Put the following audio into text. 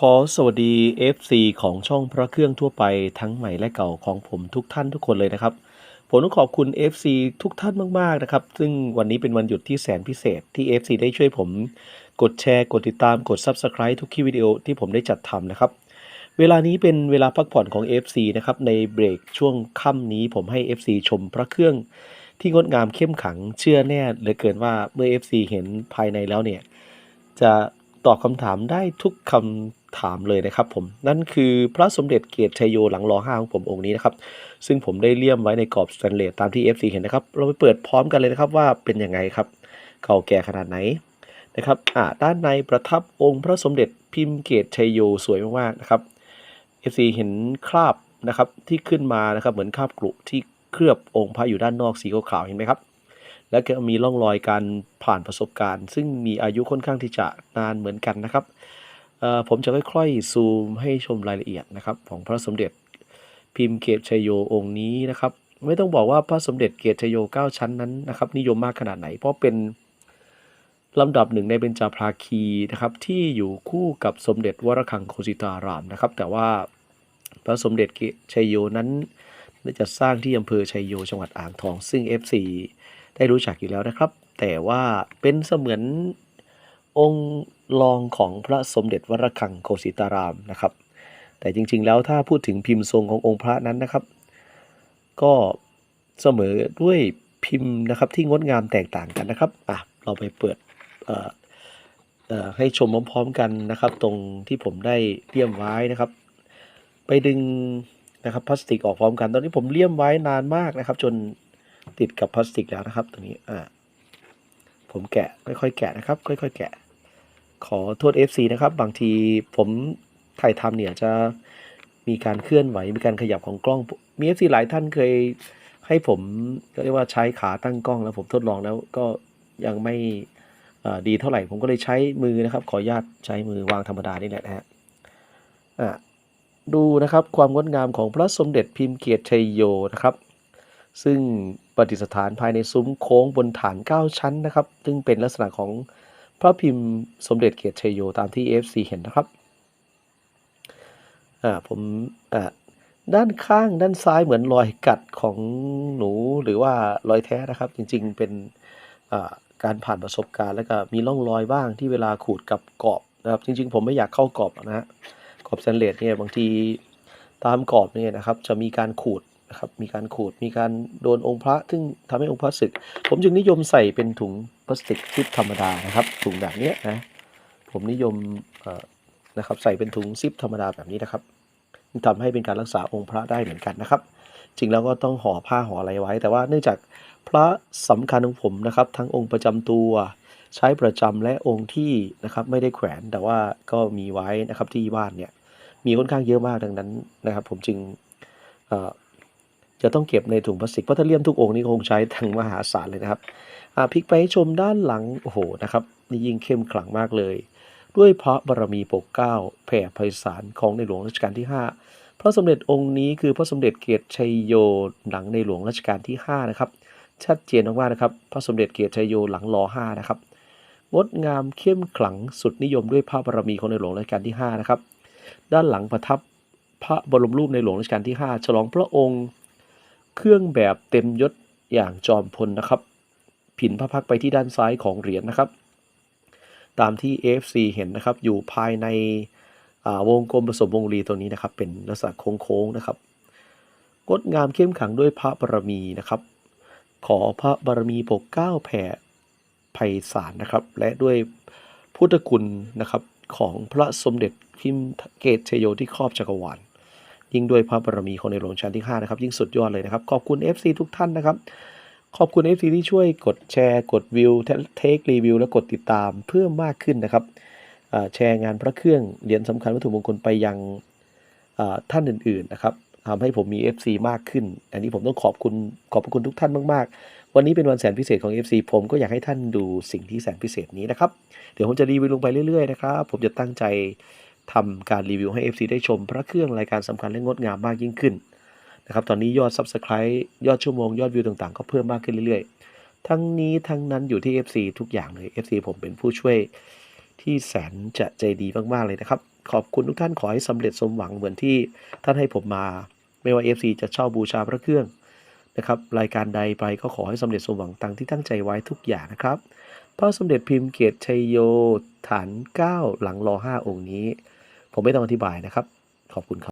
ขอสวัสดี FC ของช่องพระเครื่องทั่วไปทั้งใหม่และเก่าของผมทุกท่านทุกคนเลยนะครับ ผมต้องขอบคุณ FC ทุกท่านมากๆนะครับ ซึ่งวันนี้เป็นวันหยุดที่แสนพิเศษที่ FC ได้ช่วยผม กดแชร์ กดติดตามกด Subscribe ทุกคลิปวิดีโอที่ผมได้จัดทำนะครับ เวลานี้เป็นเวลาพักผ่อนของ FC นะครับในเบรกช่วงค่ำนี้ผมให้ FC ชมพระเครื่อง ที่งดงามเข้มขังเชื่อแน่เหลือเกินว่าเมื่อ FC เห็นภายในแล้วเนี่ยจะ ตอบคำถามได้ทุกคำถามเลยนะครับผม นั่นคือพระสมเด็จเกียรติชัยโยหลังรอห้าของผมองค์นี้นะครับ ซึ่งผมได้เลี่ยมไว้ในกรอบสแตนเลสตามที่ FC เห็นนะครับ เราไปเปิดพร้อมกันเลยนะครับว่าเป็นยังไงครับ เก่าแก่ขนาดไหนนะครับอ่าด้านในประทับองค์พระสมเด็จพิมพ์เกียรติชัยโยสวยมากๆนะครับ FC เห็นคราบนะครับที่ขึ้นมานะครับเหมือนคราบกรุที่เคลือบองค์พระอยู่ด้านนอกสีขาวๆเห็นไหมครับ แล้วก็มีร่องรอยการผ่านประสบการณ์ ซึ่งมีอายุค่อนข้างที่จะนานเหมือนกันนะครับผมจะค่อยๆซูมให้ชมรายละเอียดนะครับ ของพระสมเด็จพิมพ์เกตชัยโยองค์นี้นะครับ ไม่ต้องบอกว่าพระสมเด็จเกตชัยโยเก้าชั้นนั้นนะครับ นิยมมากขนาดไหน เพราะเป็นลำดับหนึ่งในเบญจาภาคีนะครับที่อยู่คู่กับสมเด็จวรคังโคสิตารามนะครับ แต่ว่าพระสมเด็จเกตชัยโยนั้นได้จัดสร้างที่อำเภอชัยโยจังหวัดอ่างทอง ซึ่ง F4 ได้รู้จักอยู่แล้วนะครับ แต่ว่าเป็นเสมือนองค์รองของพระสมเด็จวรคังโคสิตารามนะครับ แต่จริงๆแล้วถ้าพูดถึงพิมพ์ทรงขององค์พระนั้นนะครับ ก็เสมอด้วยพิมพ์นะครับที่งดงามแตกต่างกันนะครับอะเราไปเปิดให้ชมพร้อมๆกันนะครับ ตรงที่ผมได้เลี่ยมไว้นะครับ ไปดึงนะครับพลาสติกออกพร้อมกัน ตอนนี้ผมเลี่ยมไว้นานมากนะครับ จน ติดกับพลาสติกแล้วนะครับตรงนี้อ่าผมแกะค่อยๆแกะนะครับ ค่อยๆแกะ ขอโทษ FC นะครับ บางทีผมถ่ายทำเนี่ยจะมีการเคลื่อนไหวมีการขยับของกล้อง มี FC หลายท่านเคยให้ผมก็เรียกว่าใช้ขาตั้งกล้องแล้วผมทดลองแล้วก็ยังไม่ดีเท่าไหร่ ผมก็เลยใช้มือนะครับ ขออนุญาตใช้มือวางธรรมดานี่แหละนะฮะดูนะครับความงดงามของพระสมเด็จพิมพ์เกียรติชัยโยนะครับ ซึ่ง ประดิษฐานภายในซุ้มโค้งบนฐาน 9 ชั้นนะครับ ซึ่งเป็นลักษณะของพระพิมพ์สมเด็จเกียรติชัยโยตามที่ FC เห็นนะครับอ่าผมอ่าด้านข้างด้านซ้ายเหมือนรอยกัดของหนูหรือว่ารอยแท้นะครับ จริงๆเป็นอ่าการผ่านประสบการณ์แล้วก็มีร่องรอยบ้างที่เวลาขูดกับกรอบนะครับ จริง ๆ ผมไม่อยากเข้ากรอบนะฮะกรอบสแตนเลสเนี่ยบางทีตามกรอบเนี่ยนะครับ จะมีการขูด นะครับมีการขูดมีการโดนองค์พระ ซึ่งทำให้องค์พระสึก ผมจึงนิยมใส่เป็นถุงพลาสติกซิปธรรมดานะครับ ถุงแบบนี้นะผมนิยมนะครับใส่เป็นถุงซิปธรรมดาแบบนี้นะครับทำให้เป็นการรักษาองค์พระได้เหมือนกันนะครับ จริงแล้วก็ต้องห่อผ้าห่ออะไรไว้ แต่ว่าเนื่องจากพระสำคัญของผมนะครับ ทั้งองค์ประจำตัวใช้ประจำและองค์ที่นะครับไม่ได้แขวนแต่ว่าก็มีไว้นะครับที่บ้านเนี่ยมีค่อนข้างเยอะมากดังนั้นนะครับ ผมจึง จะต้องเก็บในถุงพลาสติกเพราะถ้าเลี่ยมทุกองค์นี่คงใช้ทั้งมหาศาลเลยนะครับพลิกไปชมด้านหลังโอ้โหนะครับนี่ยิ่งเข้มขลังมากเลย ด้วยพระบารมีปกเก้าแผ่ไพศาลของในหลวงรัชกาลที่ 5 พระสมเด็จองค์นี้คือพระสมเด็จเกียรติชัยโยหลังในหลวงรัชกาลที่5นะครับชัดเจนมากๆนะครับ พระสมเด็จเกียรติชัยโยหลังรอ5นะครับงดงามเข้มขลังสุดนิยมด้วยพระบารมีของในหลวงรัชกาลที่5นะครับด้านหลังประทับพระบรมรูปในหลวงรัชกาลที่ 5 ฉลองพระองค์ เครื่องแบบเต็มยศอย่างจอมพลนะครับ ผินพระพักไปที่ด้านซ้ายของเหรียญนะครับ ตามที่ AFC เห็นนะครับ อยู่ภายในวงกลมผสมวงรีตัวนี้นะครับ เป็นลักษณะโค้งๆนะครับงดงามเข้มขังด้วยพระบารมีนะครับ ขอพระบารมีปกเก้าแผ่ไพศาลนะครับ และด้วยพุทธคุณนะครับของพระสมเด็จพิมพ์เกตชโยที่ครอบจักรวาล ยิ่งด้วยพระบารมีของในหลวงรัชกาลที่5นะครับยิ่งสุดยอดเลยนะครับ ขอบคุณ FC ทุกท่านนะครับ ขอบคุณ FC ที่ช่วยกดแชร์กดวิวเทครีวิวและกดติดตามเพิ่มมากขึ้นนะครับแชร์งานพระเครื่องเหรียญสำคัญวัตถุมงคลไปยังท่านอื่นๆนะครับทำให้ผมมี FC มากขึ้น อันนี้ผมต้องขอบคุณขอบพระคุณทุกท่านมากๆ วันนี้เป็นวันแสนพิเศษของ FC ผมก็อยากให้ท่านดูสิ่งที่แสนพิเศษนี้นะครับ เดี๋ยวผมจะรีวิวลงไปเรื่อยๆนะครับ ผมจะตั้งใจ ทำการรีวิวให้ FC ได้ชม พระเครื่องรายการสำคัญและงดงามมากยิ่งขึ้นนะครับตอนนี้ยอด Subscribe ยอดชั่วโมง ยอดวิวต่างๆ ก็เพิ่มมากขึ้นเรื่อยๆ ทั้งนี้ทั้งนั้นอยู่ที่ FC ทุกอย่างเลย FC ผมเป็นผู้ช่วยที่แสนจะใจดีมากๆเลยนะครับ ขอบคุณทุกท่านขอให้สำเร็จสมหวังเหมือนที่ท่านให้ผมมา ไม่ว่า FC จะเช่าบูชาพระเครื่องนะครับรายการใดไปก็ขอให้สำเร็จสมหวังตามที่ตั้งใจไว้ทุกอย่างนะครับ พระสมเด็จพิมพ์เกียรติชัยโยฐาน 9 หลังรอ5องค์นี้ ผมไม่ต้องอธิบายนะครับ ขอบคุณครับ